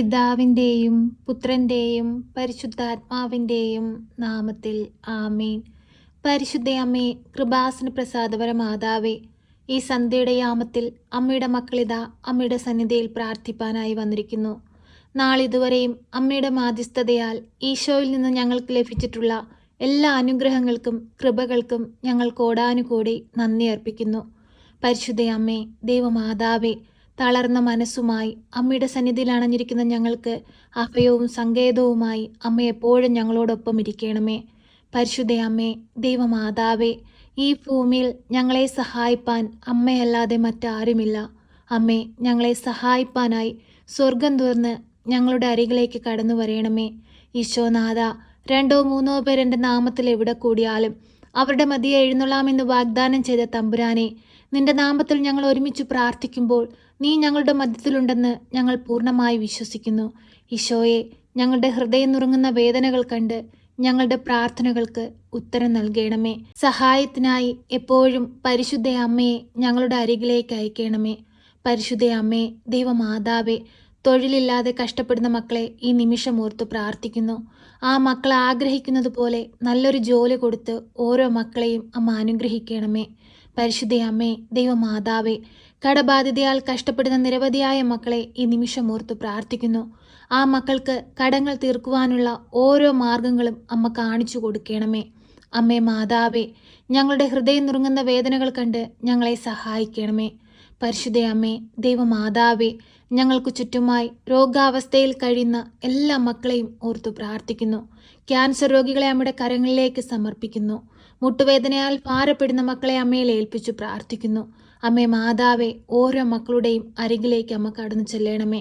പിതാവിന്റെയും പുത്രന്റെയും പരിശുദ്ധാത്മാവിന്റെയും നാമത്തിൽ ആമീൻ. പരിശുദ്ധയമ്മേ കൃപാസന പ്രസാദപര മാതാവേ ഈ സന്ധ്യയുടെ യാമത്തിൽ അമ്മയുടെ മക്കളിത അമ്മയുടെ സന്നിധിയിൽ പ്രാർത്ഥിപ്പാനായി വന്നിരിക്കുന്നു. നാളിതുവരെയും അമ്മയുടെ മാധ്യസ്ഥതയാൽ ഈശോയിൽ നിന്ന് ഞങ്ങൾക്ക് ലഭിച്ചിട്ടുള്ള എല്ലാ അനുഗ്രഹങ്ങൾക്കും കൃപകൾക്കും ഞങ്ങൾ കോടാനുകൂടി നന്ദി അർപ്പിക്കുന്നു. പരിശുദ്ധയമ്മേ ദൈവമാതാവേ തളർന്ന മനസ്സുമായി അമ്മയുടെ സന്നിധിയിൽ അണഞ്ഞിരിക്കുന്ന ഞങ്ങൾക്ക് അഭയവും സങ്കേതവുമായി അമ്മ എപ്പോഴും ഞങ്ങളോടൊപ്പം ഇരിക്കണമേ. പരിശുദ്ധ അമ്മേ ദൈവമാതാവേ ഈ ഭൂമിയിൽ ഞങ്ങളെ സഹായിപ്പാൻ അമ്മയല്ലാതെ മറ്റാരുമില്ല. അമ്മേ ഞങ്ങളെ സഹായിപ്പാനായി സ്വർഗം തുറന്ന് ഞങ്ങളുടെ അരികിലേക്ക് കടന്നു വരയണമേ ഈശോനാഥ രണ്ടോ മൂന്നോ പേരെന്റെ നാമത്തിൽ എവിടെ കൂടിയാലും അവരുടെ മതിയെ എഴുന്നള്ളാമെന്ന് വാഗ്ദാനം ചെയ്ത തമ്പുരാനെ നിന്റെ നാമത്തിൽ ഞങ്ങൾ ഒരുമിച്ച് പ്രാർത്ഥിക്കുമ്പോൾ നീ ഞങ്ങളുടെ മധ്യത്തിലുണ്ടെന്ന് ഞങ്ങൾ പൂർണമായി വിശ്വസിക്കുന്നു. ഈശോയെ ഞങ്ങളുടെ ഹൃദയം നുറുങ്ങുന്ന വേദനകൾ കണ്ട് ഞങ്ങളുടെ പ്രാർത്ഥനകൾക്ക് ഉത്തരം നൽകണമേ. സഹായത്തിനായി എപ്പോഴും പരിശുദ്ധ അമ്മയെ ഞങ്ങളുടെ അരികിലേക്ക് അയക്കണമേ. പരിശുദ്ധ അമ്മേ ദൈവമാതാവേ തൊഴിലില്ലാതെ കഷ്ടപ്പെടുന്ന മക്കളെ ഈ നിമിഷം ഓർത്ത് പ്രാർത്ഥിക്കുന്നു. ആ മക്കളെ ആഗ്രഹിക്കുന്നത് പോലെ നല്ലൊരു ജോലി കൊടുത്ത് ഓരോ മക്കളെയും അമ്മ അനുഗ്രഹിക്കണമേ. പരിശുദ്ധ അമ്മേ ദൈവമാതാവേ കടബാധിതയാൽ കഷ്ടപ്പെടുന്ന നിരവധിയായ മക്കളെ ഈ നിമിഷം ഓർത്ത് പ്രാർത്ഥിക്കുന്നു. ആ മക്കൾക്ക് കടങ്ങൾ തീർക്കുവാനുള്ള ഓരോ മാർഗങ്ങളും അമ്മ കാണിച്ചു കൊടുക്കണമേ. അമ്മേ മാതാവേ ഞങ്ങളുടെ ഹൃദയം നുറുങ്ങുന്ന വേദനകൾ കണ്ട് ഞങ്ങളെ സഹായിക്കണമേ. പരിശുദ്ധയമ്മേ ദൈവമാതാവേ ഞങ്ങൾക്ക് ചുറ്റുമായി രോഗാവസ്ഥയിൽ കഴിയുന്ന എല്ലാ മക്കളെയും ഓർത്തു പ്രാർത്ഥിക്കുന്നു. ക്യാൻസർ രോഗികളെ അമ്മയുടെ കരങ്ങളിലേക്ക് സമർപ്പിക്കുന്നു. മുട്ടുവേദനയാൽ ഭാരപ്പെടുന്ന മക്കളെ അമ്മയിൽ ഏൽപ്പിച്ചു പ്രാർത്ഥിക്കുന്നു. അമ്മേ മാതാവേ ഓരോ മക്കളുടെയും അരികിലേക്ക് അമ്മ കടന്നു ചെല്ലണമേ.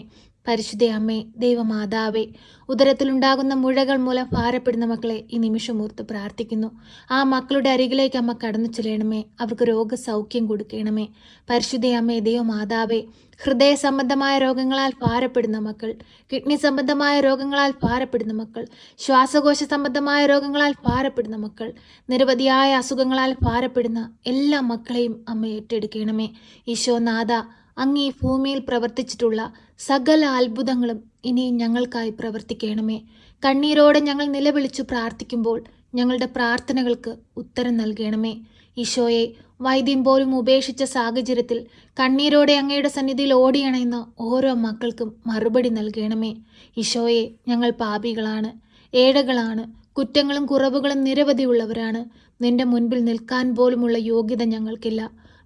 പരിശുദ്ധ അമ്മേ ദൈവമാതാവേ ഉദരത്തിലുണ്ടാകുന്ന മുഴകൾ മൂലം ഭാരപ്പെടുന്ന മക്കളെ ഈ നിമിഷം ഓർത്ത് പ്രാർത്ഥിക്കുന്നു. ആ മക്കളുടെ അരികിലേക്ക് അമ്മ കടന്നു ചെല്ലണമേ അവർക്ക് രോഗസൗഖ്യം കൊടുക്കണമേ. പരിശുദ്ധ അമ്മേ ദൈവമാതാവേ ഹൃദയ സംബന്ധമായ രോഗങ്ങളാൽ ഭാരപ്പെടുന്ന മക്കൾ കിഡ്നി സംബന്ധമായ രോഗങ്ങളാൽ ഭാരപ്പെടുന്ന മക്കൾ ശ്വാസകോശ സംബന്ധമായ രോഗങ്ങളാൽ ഭാരപ്പെടുന്ന മക്കൾ നിരവധിയായ അസുഖങ്ങളാൽ ഭാരപ്പെടുന്ന എല്ലാ മക്കളെയും അമ്മ ഏറ്റെടുക്കണമേ. ഈശോനാഥ അങ്ങ് ഈ ഭൂമിയിൽ പ്രവർത്തിച്ചിട്ടുള്ള സകല അത്ഭുതങ്ങളും ഇനിയും ഞങ്ങൾക്കായി പ്രവർത്തിക്കണമേ. കണ്ണീരോടെ ഞങ്ങൾ നിലവിളിച്ചു പ്രാർത്ഥിക്കുമ്പോൾ ഞങ്ങളുടെ പ്രാർത്ഥനകൾക്ക് ഉത്തരം നൽകണമേ. ഈശോയെ വൈദ്യം പോലും ഉപേക്ഷിച്ച സാഹചര്യത്തിൽ കണ്ണീരോടെ അങ്ങയുടെ സന്നിധിയിൽ ഓടിയണയുന്ന ഓരോ മക്കൾക്കും മറുപടി നൽകണമേ. ഈശോയെ ഞങ്ങൾ പാപികളാണ് ഏഴകളാണ് കുറ്റങ്ങളും കുറവുകളും നിരവധിയുള്ളവരാണ്. നിന്റെ മുൻപിൽ നിൽക്കാൻ പോലുമുള്ള യോഗ്യത ഞങ്ങൾക്കില്ല.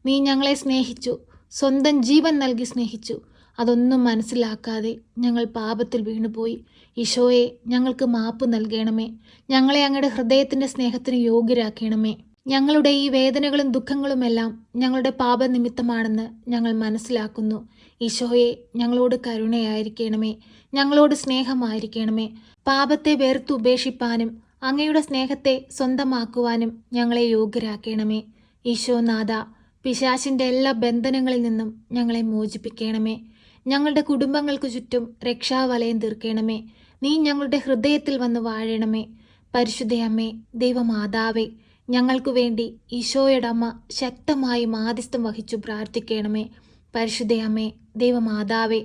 നീ ഞങ്ങളെ സ്നേഹിച്ചു സ്വന്തം ജീവൻ നൽകി സ്നേഹിച്ചു. അതൊന്നും മനസ്സിലാക്കാതെ ഞങ്ങൾ പാപത്തിൽ വീണുപോയി. ഈശോയെ ഞങ്ങൾക്ക് മാപ്പ് നൽകണമേ. ഞങ്ങളെ അങ്ങയുടെ ഹൃദയത്തിന്റെ സ്നേഹത്തിന് യോഗ്യരാക്കണമേ. ഞങ്ങളുടെ ഈ വേദനകളും ദുഃഖങ്ങളുമെല്ലാം ഞങ്ങളുടെ പാപനിമിത്തമാണെന്ന് ഞങ്ങൾ മനസ്സിലാക്കുന്നു. ഈശോയെ ഞങ്ങളോട് കരുണയായിരിക്കണമേ. ഞങ്ങളോട് സ്നേഹമായിരിക്കണമേ. പാപത്തെ വേർത്തു ഉപേക്ഷിപ്പാനും അങ്ങയുടെ സ്നേഹത്തെ സ്വന്തമാക്കുവാനും ഞങ്ങളെ യോഗ്യരാക്കണമേ. ഈശോനാഥ പിശാശിന്റെ എല്ലാ ബന്ധനങ്ങളിൽ നിന്നും ഞങ്ങളെ മോചിപ്പിക്കണമേ. ഞങ്ങളുടെ കുടുംബങ്ങൾക്ക് ചുറ്റും രക്ഷാവലയം തീർക്കണമേ. നീ ഞങ്ങളുടെ ഹൃദയത്തിൽ വന്ന് വാഴണമേ. പരിശുദ്ധയമ്മേ ദൈവമാതാവേ ഞങ്ങൾക്കു വേണ്ടി ഈശോയുടെ അമ്മ ശക്തമായി മാധ്യസ്ഥം വഹിച്ചു പ്രാർത്ഥിക്കണമേ. പരിശുദ്ധയമ്മേ ദൈവമാതാവേ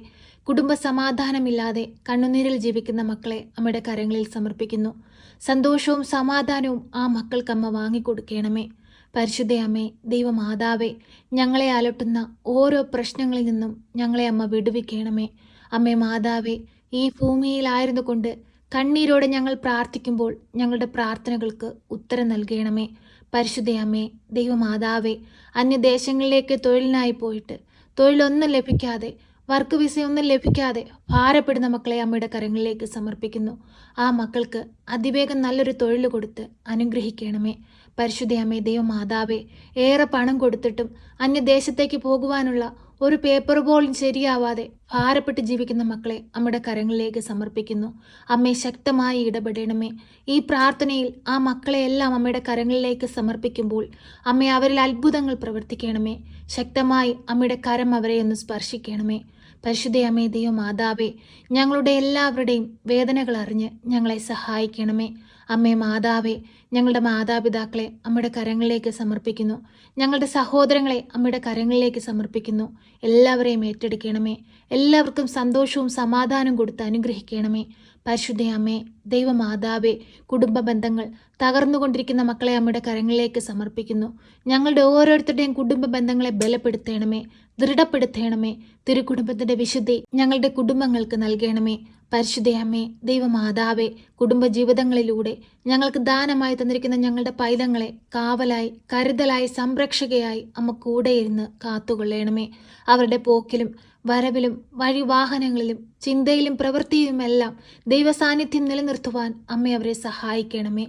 കുടുംബ സമാധാനമില്ലാതെ കണ്ണുനീരിൽ ജീവിക്കുന്ന മക്കളെ അമ്മയുടെ കരങ്ങളിൽ സമർപ്പിക്കുന്നു. സന്തോഷവും സമാധാനവും ആ മക്കൾക്കമ്മ വാങ്ങിക്കൊടുക്കണമേ. പരിശുദ്ധയമ്മേ ദൈവമാതാവേ ഞങ്ങളെ അലട്ടുന്ന ഓരോ പ്രശ്നങ്ങളിൽ നിന്നും ഞങ്ങളെ അമ്മ വിടുവിക്കണമേ. അമ്മേ മാതാവേ ഈ ഭൂമിയിലായിരുന്നു കൊണ്ട് കണ്ണീരോടെ ഞങ്ങൾ പ്രാർത്ഥിക്കുമ്പോൾ ഞങ്ങളുടെ പ്രാർത്ഥനകൾക്ക് ഉത്തരം നൽകണമേ. പരിശുദ്ധയമ്മേ ദൈവമാതാവേ അന്യദേശങ്ങളിലേക്ക് തൊഴിലിനായി പോയിട്ട് തൊഴിലൊന്നും ലഭിക്കാതെ വർക്ക് വിസയൊന്നും ലഭിക്കാതെ ഭാരപ്പെടുന്ന മക്കളെ അമ്മയുടെ കരങ്ങളിലേക്ക് സമർപ്പിക്കുന്നു. ആ മക്കൾക്ക് അതിവേഗം നല്ലൊരു തൊഴിൽ കൊടുത്ത് അനുഗ്രഹിക്കണമേ. പരിശുദ്ധ ദൈവ ദൈവമാതാവേ ഏറെ പണം കൊടുത്തിട്ടും അന്യദേശത്തേക്ക് പോകുവാനുള്ള ഒരു പേപ്പർ പോലും ശരിയാവാതെ ഭാരപ്പെട്ട് ജീവിക്കുന്ന മക്കളെ അമ്മയുടെ കരങ്ങളിലേക്ക് സമർപ്പിക്കുന്നു. അമ്മയെ ശക്തമായി ഇടപെടണമേ. ഈ പ്രാർത്ഥനയിൽ ആ മക്കളെയെല്ലാം അമ്മയുടെ കരങ്ങളിലേക്ക് സമർപ്പിക്കുമ്പോൾ അമ്മ അവരിൽ അത്ഭുതങ്ങൾ പ്രവർത്തിക്കണമേ. ശക്തമായി അമ്മയുടെ കരം അവരെ ഒന്ന് സ്പർശിക്കണമേ. പരിശുദ്ധയമ്മേ ദൈവ മാതാവേ ഞങ്ങളുടെ എല്ലാവരുടെയും വേദനകൾ അറിഞ്ഞ് ഞങ്ങളെ സഹായിക്കണമേ. അമ്മേ മാതാവേ ഞങ്ങളുടെ മാതാപിതാക്കളെ അമ്മയുടെ കരങ്ങളിലേക്ക് സമർപ്പിക്കുന്നു. ഞങ്ങളുടെ സഹോദരങ്ങളെ അമ്മയുടെ കരങ്ങളിലേക്ക് സമർപ്പിക്കുന്നു. എല്ലാവരെയും ഏറ്റെടുക്കണമേ. എല്ലാവർക്കും സന്തോഷവും സമാധാനവും കൊടുത്ത് അനുഗ്രഹിക്കണമേ. പരിശുദ്ധ അമ്മേ ദൈവമാതാവേ കുടുംബ ബന്ധങ്ങൾ തകർന്നുകൊണ്ടിരിക്കുന്ന മക്കളെ അമ്മയുടെ കരങ്ങളിലേക്ക് സമർപ്പിക്കുന്നു. ഞങ്ങളുടെ ഓരോരുത്തരുടെയും കുടുംബ ബന്ധങ്ങളെ ബലപ്പെടുത്തണമേ ദൃഢപ്പെടുത്തണമേ. തിരുക്കുടുംബത്തിന്റെ വിശുദ്ധി ഞങ്ങളുടെ കുടുംബങ്ങൾക്ക് നൽകണമേ. പരിശുദ്ധയമ്മേ ദൈവമാതാവെ കുടുംബജീവിതങ്ങളിലൂടെ ഞങ്ങൾക്ക് ദാനമായി തന്നിരിക്കുന്ന ഞങ്ങളുടെ പൈതങ്ങളെ കാവലായി കരുതലായി സംരക്ഷകയായി അമ്മ കൂടെയിരുന്ന് കാത്തുകൊള്ളണമേ. അവരുടെ പോക്കിലും വരവിലും വഴിവാഹനങ്ങളിലും ചിന്തയിലും പ്രവൃത്തിയിലുമെല്ലാം ദൈവസാന്നിധ്യം നിലനിർത്തുവാൻ അമ്മ അവരെ സഹായിക്കണമേ.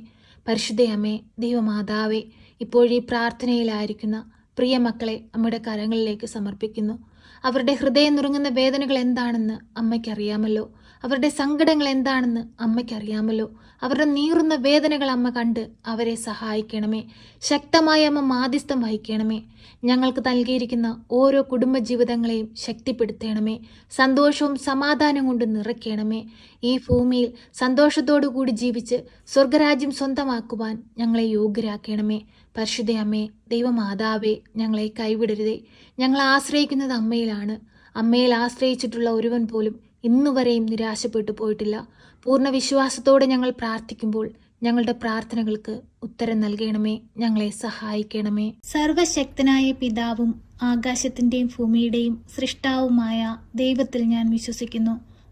പരിശുദ്ധയമ്മേ ദൈവമാതാവേ ഇപ്പോഴീ പ്രാർത്ഥനയിലായിരിക്കുന്ന പ്രിയ മക്കളെ അമ്മയുടെ കരങ്ങളിലേക്ക് സമർപ്പിക്കുന്നു. അവരുടെ ഹൃദയം നുറുങ്ങുന്ന വേദനകൾ എന്താണെന്ന് അമ്മയ്ക്കറിയാമല്ലോ. അവരുടെ സങ്കടങ്ങൾ എന്താണെന്ന് അമ്മയ്ക്കറിയാമല്ലോ. അവരുടെ നീറുന്ന വേദനകൾ അമ്മ കണ്ട് അവരെ സഹായിക്കണമേ. ശക്തമായ അമ്മ മാധ്യസ്ഥം വഹിക്കണമേ. ഞങ്ങൾക്ക് നൽകിയിരിക്കുന്ന ഓരോ കുടുംബജീവിതങ്ങളെയും ശക്തിപ്പെടുത്തണമേ. സന്തോഷവും സമാധാനം കൊണ്ട് നിറയ്ക്കണമേ. ഈ ഭൂമിയിൽ സന്തോഷത്തോടു കൂടി ജീവിച്ച് സ്വർഗരാജ്യം സ്വന്തമാക്കുവാൻ ഞങ്ങളെ യോഗ്യരാക്കണമേ. പരിശുദ്ധ അമ്മേ ദൈവമാതാവേ ഞങ്ങളെ കൈവിടരുതേ. ഞങ്ങൾ ആശ്രയിക്കുന്നത് അമ്മയിലാണ്. അമ്മയിൽ ആശ്രയിച്ചിട്ടുള്ള ഒരുവൻ പോലും ഇന്നുവരെയും നിരാശപ്പെട്ടു പോയിട്ടില്ല. പൂർണ വിശ്വാസത്തോടെ ഞങ്ങൾ പ്രാർത്ഥിക്കുമ്പോൾ ഞങ്ങളുടെ പ്രാർത്ഥനകൾക്ക് ഉത്തരം നൽകണമേ ഞങ്ങളെ സഹായിക്കണമേ. സർവശക്തനായ പിതാവും ആകാശത്തിന്റെയും ഭൂമിയുടെയും സൃഷ്ടാവുമായ ദൈവത്തിൽ ഞാൻ വിശ്വസിക്കുന്നു.